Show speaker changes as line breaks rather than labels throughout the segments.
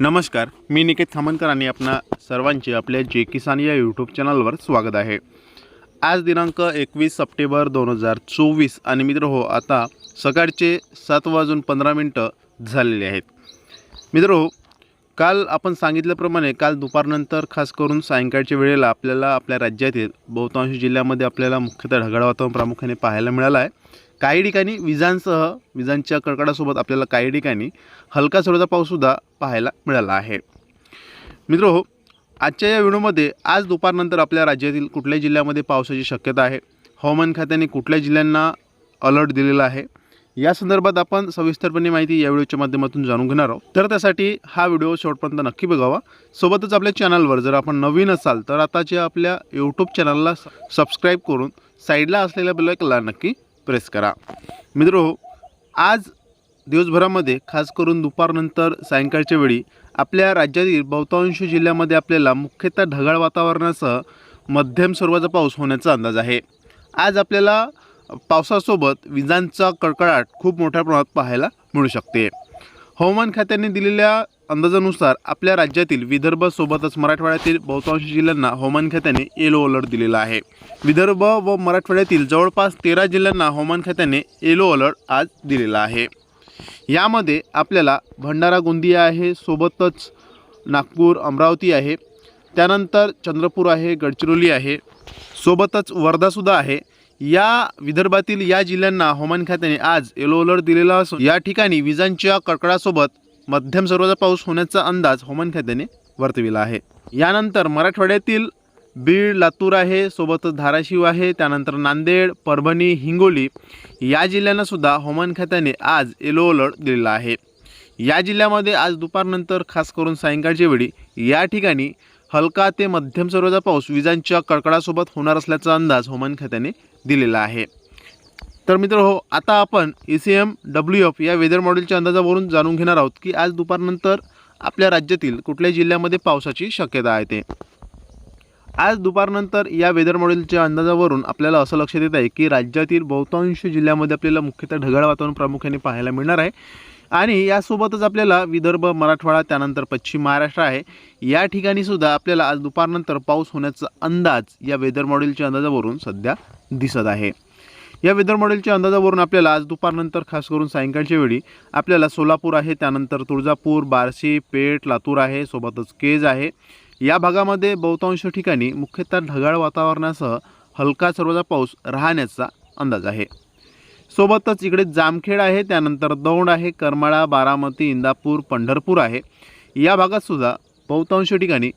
नमस्कार मी निकेत खामनकर आणि आपणा सर्वांचे आपल्या जे किसान या यूट्यूब चॅनलवर स्वागत आहे. आज दिनांक एकवीस सप्टेंबर दोन हजार चोवीस आणि मित्र हो आता सकाळचे सात वाजून पंधरा मिनटं झालेले आहेत. मित्र हो काल आपण सांगितल्याप्रमाणे काल दुपारनंतर खास करून सायंकाळच्या वेळेला आपल्याला आपल्या राज्यातील बहुतांश जिल्ह्यामध्ये आपल्याला मुख्यतः ढगाळ वातावरण प्रामुख्याने पाहायला मिळालं आहे. काही ठिकाणी विजांसह विजांच्या कडकडासोबत आपल्याला काही ठिकाणी हलका स्वरूपाचा पाऊससुद्धा पाहायला मिळाला आहे. मित्र हो आजच्या या व्हिडिओमध्ये आज दुपारनंतर आपल्या राज्यातील कुठल्या जिल्ह्यामध्ये पावसाची शक्यता आहे. हवामान खात्याने कुठल्या जिल्ह्यांना अलर्ट दिलेला आहे? या संदर्भात आपण सविस्तरपणे माहिती या व्हिडिओच्या माध्यमातून जाणून घेणार आहोत. तर त्यासाठी हा व्हिडिओ शेवटपर्यंत नक्की बघावा. सोबतच आपल्या चॅनलवर जर आपण नवीन असाल तर आताच्या आपल्या यूट्यूब चॅनलला सबस्क्राईब करून साईडला असलेल्या बेलायकला नक्की प्रेस करा. मित्रो आज दिवसभरामध्ये खास करून दुपारनंतर सायंकाळच्या वेळी आपल्या राज्यातील बहुतांश जिल्ह्यामध्ये आपल्याला मुख्यतः ढगाळ वातावरणासह मध्यम स्वरूपाचा पाऊस होण्याचा अंदाज आहे. आज आपल्याला पावसासोबत विजांचा कडकडाट खूप मोठ्या प्रमाणात पाहायला मिळू शकते. हवामान खात्याने दिलेल्या अंदाजानुसार आपल्या राज्यातील विदर्भसोबतच मराठवाड्यातील बहुतांश जिल्ह्यांना हवामान खात्याने येलो अलर्ट दिलेला आहे. विदर्भ व मराठवाड्यातील जवळपास तेरा जिल्ह्यांना हवामान खात्याने येलो अलर्ट आज दिलेला आहे. यामध्ये आपल्याला भंडारा गोंदिया आहे सोबतच नागपूर अमरावती आहे. त्यानंतर चंद्रपूर आहे गडचिरोली आहे. सोबतच वर्धासुद्धा आहे. या विदर्भातील या जिल्ह्यांना हवामान खात्याने आज येलो अलर्ट दिलेला असून या ठिकाणी विजांच्या कडकडासोबत मध्यम स्वरूपाचा पाऊस होण्याचा अंदाज हवामान खात्याने वर्तविला आहे. यानंतर मराठवाड्यातील बीड लातूर आहे सोबतच धाराशिव आहे त्यानंतर नांदेड परभणी हिंगोली या जिल्ह्यांना सुद्धा हवामान खात्याने आज येलो अलर्ट दिलेला आहे. या जिल्ह्यामध्ये आज दुपारनंतर खास करून सायंकाळच्या वेळी या ठिकाणी हलका ते मध्यम स्वरूपाचा पाऊस विजांच्या कडकडासोबत होणार असल्याचा अंदाज हवामान खात्याने दिलेला आहे. तर मित्र हो आता आपण E C M W F या वेदर मॉडेलच्या अंदाजावरून जाणून घेणार आहोत की आज दुपारनंतर आपल्या राज्यातील कुठल्या जिल्ह्यामध्ये पावसाची शक्यता आहे ते. आज दुपारनंतर या वेदर मॉडेलच्या अंदाजावरून आपल्याला असं लक्षात येत आहे की राज्यातील बहुतांश जिल्ह्यामध्ये आपल्याला मुख्यतः ढगाळ वातावरण प्रामुख्याने पाहायला मिळणार आहे. आणि यासोबतच आपल्याला विदर्भ मराठवाडा त्यानंतर पश्चिम महाराष्ट्र आहे. या ठिकाणी सुद्धा आपल्याला आज दुपारनंतर पाऊस होण्याचा अंदाज या वेदर मॉडेलच्या अंदाजावरून सध्या दिसत आहे. या वेदर मॉडेलच्या अंदाजावरून आपल्याला आज दुपारनंतर खास करून सायंकाळच्या वेळी आपल्याला सोलापूर आहे त्यानंतर तुळजापूर बार्शी पेठ लातूर आहे सोबतच केज आहे. या भागामध्ये बहुतांश ठिकाणी मुख्यतः ढगाळ वातावरणासह हलका सर्वजा पाऊस राहण्याचा अंदाज आहे. सोबतच इकडे जामखेड आहे त्यानंतर दौंड आहे करमाळा बारामती इंदापूर पंढरपूर आहे. या भागातसुद्धा बहुतांश ठिकाणी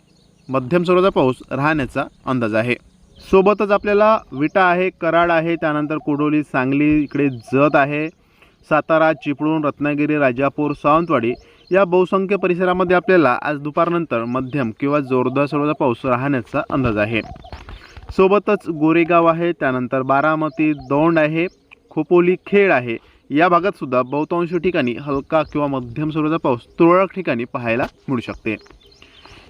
मध्यम स्वरूपाचा पाऊस राहण्याचा अंदाज आहे. सोबतच आपल्याला विटा आहे कराड आहे त्यानंतर कोडोली सांगली इकडे जत आहे सातारा चिपळूण रत्नागिरी राजापूर सावंतवाडी या बहुसंख्य परिसरामध्ये आपल्याला आज दुपारनंतर मध्यम किंवा जोरदार स्वरूपाचा पाऊस राहण्याचा अंदाज आहे. सोबतच गोरेगाव आहे त्यानंतर बारामती दौंड आहे खोपोली खेळ आहे. या भागात सुद्धा बहुतांश ठिकाणी हलका किंवा मध्यम स्वरूपाचा पाऊस तुरळक ठिकाणी पाहायला मिळू शकते.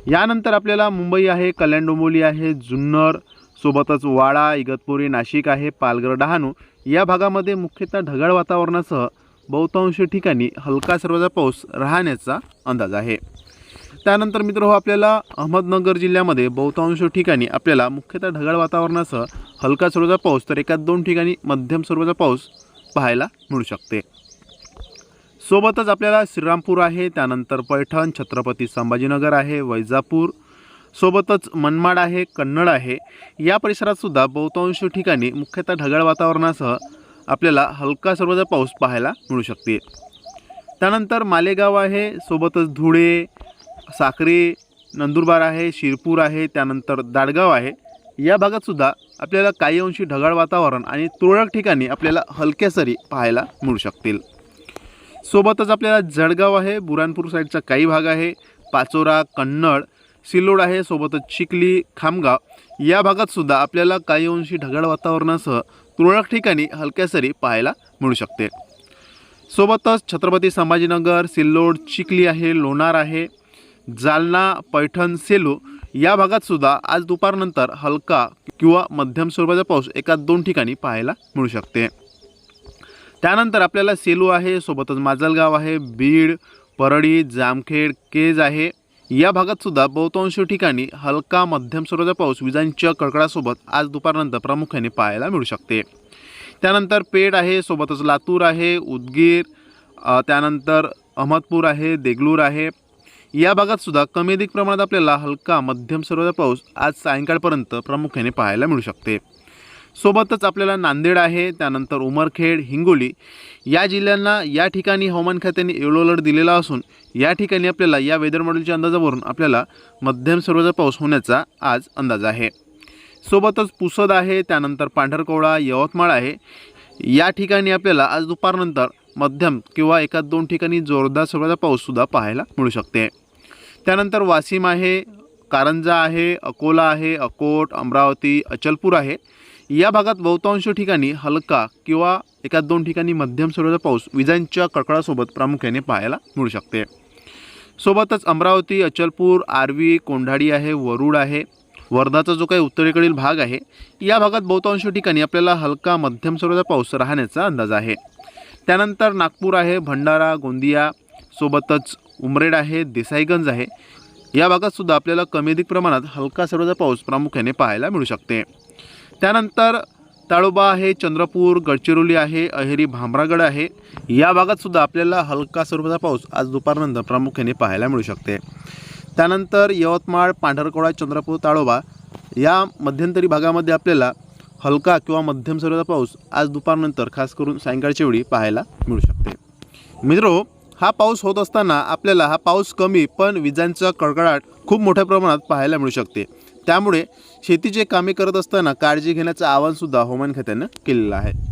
यानंतर आपल्याला मुंबई आहे कल्याण डोंबोली आहे जुन्नर सोबतच वाडा इगतपुरी नाशिक आहे पालघर डहाणू या भागामध्ये मुख्यतः ढगाळ वातावरणासह बहुतांश ठिकाणी हलका सर्वाचा पाऊस राहण्याचा अंदाज आहे. त्यानंतर मित्र हो आपल्याला अहमदनगर जिल्ह्यामध्ये बहुतांश ठिकाणी आपल्याला मुख्यतः ढगाळ वातावरणासह हलका स्वरूपाचा पाऊस तर एका दोन ठिकाणी मध्यम स्वरूपाचा पाऊस पाहायला मिळू शकते. सोबतच आपल्याला श्रीरामपूर आहे त्यानंतर पैठण छत्रपती संभाजीनगर आहे वैजापूर सोबतच मनमाड आहे कन्नड आहे. या परिसरातसुद्धा बहुतांश ठिकाणी मुख्यतः ढगाळ वातावरणासह आपल्याला हलका सर्वजा पाऊस पाहायला मिळू शकते. त्यानंतर मालेगाव आहे सोबतच धुळे साखरे नंदुरबार आहे शिरपूर आहे त्यानंतर दाडगाव आहे. या भागातसुद्धा आपल्याला काही अंशी ढगाळ वातावरण आणि तुरळक ठिकाणी आपल्याला हलक्या सरी पाहायला मिळू शकतील. सोबतच आपल्याला जळगाव आहे बुरानपूर साईडचा काही भाग आहे पाचोरा कन्नड सिल्लोड आहे सोबतच चिखली खामगाव या भागात सुद्धा आपल्याला काही अंशी ढगाळ वातावरणासह तुरळक ठिकाणी हलक्या सरी पाहायला मिळू शकते. सोबतच छत्रपती संभाजीनगर सिल्लोड चिखली आहे लोणार आहे जालना पैठण सेलू या भागात सुद्धा आज दुपारनंतर हलका किंवा मध्यम स्वरूपाचा पाऊस एका दोन ठिकाणी पाहायला मिळू शकते. त्यानंतर आपल्याला सेलू आहे सोबतच माजलगाव आहे बीड परळी जामखेड केज आहे या भागात सुद्धा बहुतांश ठिकाणी हलका मध्यम स्वरूपाचा पाऊस विजांच्या कडकडासोबत आज दुपारनंतर प्रामुख्याने पाहायला मिळू शकते. त्यानंतर पेड आहे सोबतच लातूर आहे उदगीर त्यानंतर अहमदपूर आहे देगलूर आहे. या भागात सुद्धा कमी अधिक प्रमाणात आपल्याला हलका मध्यम स्वरूपाचा पाऊस आज सायंकाळपर्यंत प्रामुख्याने पाहायला मिळू शकते. सोबतच आपल्याला नांदेड आहे त्यानंतर उमरखेड हिंगोली. या जिल्ह्यांना या ठिकाणी हवामान खात्याने येलो अलर्ट दिलेला असून या ठिकाणी आपल्याला या वेदर मॉडेलच्या अंदाजावरून आपल्याला मध्यम स्वरूपाचा पाऊस होण्याचा आज अंदाज आहे. सोबतच पुसद आहे त्यानंतर पांढरकवडा यवतमाळ आहे. या ठिकाणी आपल्याला आज दुपारनंतर मध्यम किंवा एका दोन ठिकाणी जोरदार स्वरूपाचा पाऊससुद्धा पाहायला मिळू शकते. त्यानंतर वाशिम आहे कारंजा आहे अकोला आहे अकोट अमरावती अचलपूर आहे. या भागात बहुतांश ठिकाणी हलका किंवा एका दोन ठिकाणी मध्यम स्वरूपाचा पाऊस विजांच्या कडकडासोबत प्रामुख्याने पाहायला मिळू शकते. सोबतच अमरावती अचलपूर आर्वी कोंढाडी आहे वरुड आहे. वर्धाचा जो काही उत्तरेकडील भाग आहे या भागात बहुतांश ठिकाणी आपल्याला हलका मध्यम स्वरूपाचा पाऊस राहण्याचा अंदाज आहे. त्यानंतर नागपूर आहे भंडारा गोंदिया सोबतच उमरेड आहे देसाईगंज आहे. या भागात सुद्धा आपल्याला कमी अधिक प्रमाणात हलका स्वरूपाचा पाऊस प्रामुख्याने पाहायला मिळू शकते. त्यानंतर ताळोबा आहे चंद्रपूर गडचिरोली आहे अहेरी भामरागड आहे. या भागातसुद्धा आपल्याला हलका स्वरूपाचा पाऊस आज दुपारनंतर प्रामुख्याने पाहायला मिळू शकते. त्यानंतर यवतमाळ पांढरकवडा चंद्रपूर ताळोबा या मध्यंतरी भागामध्ये आपल्याला हलका किंवा मध्यम स्वरूपाचा पाऊस आज दुपारनंतर खास करून सायंकाळच्या वेळी पाहायला मिळू शकते. मित्रो हा पाऊस होत असताना आपल्याला हा पाऊस कमी पण विजांचा कडकडाट खूप मोठ्या प्रमाणात पाहायला मिळू शकते. त्यामुळे शेतीचे कामे करत असताना काळजी घेण्याचं आवाहनसुद्धा हवामान खात्यानं केलेलं आहे.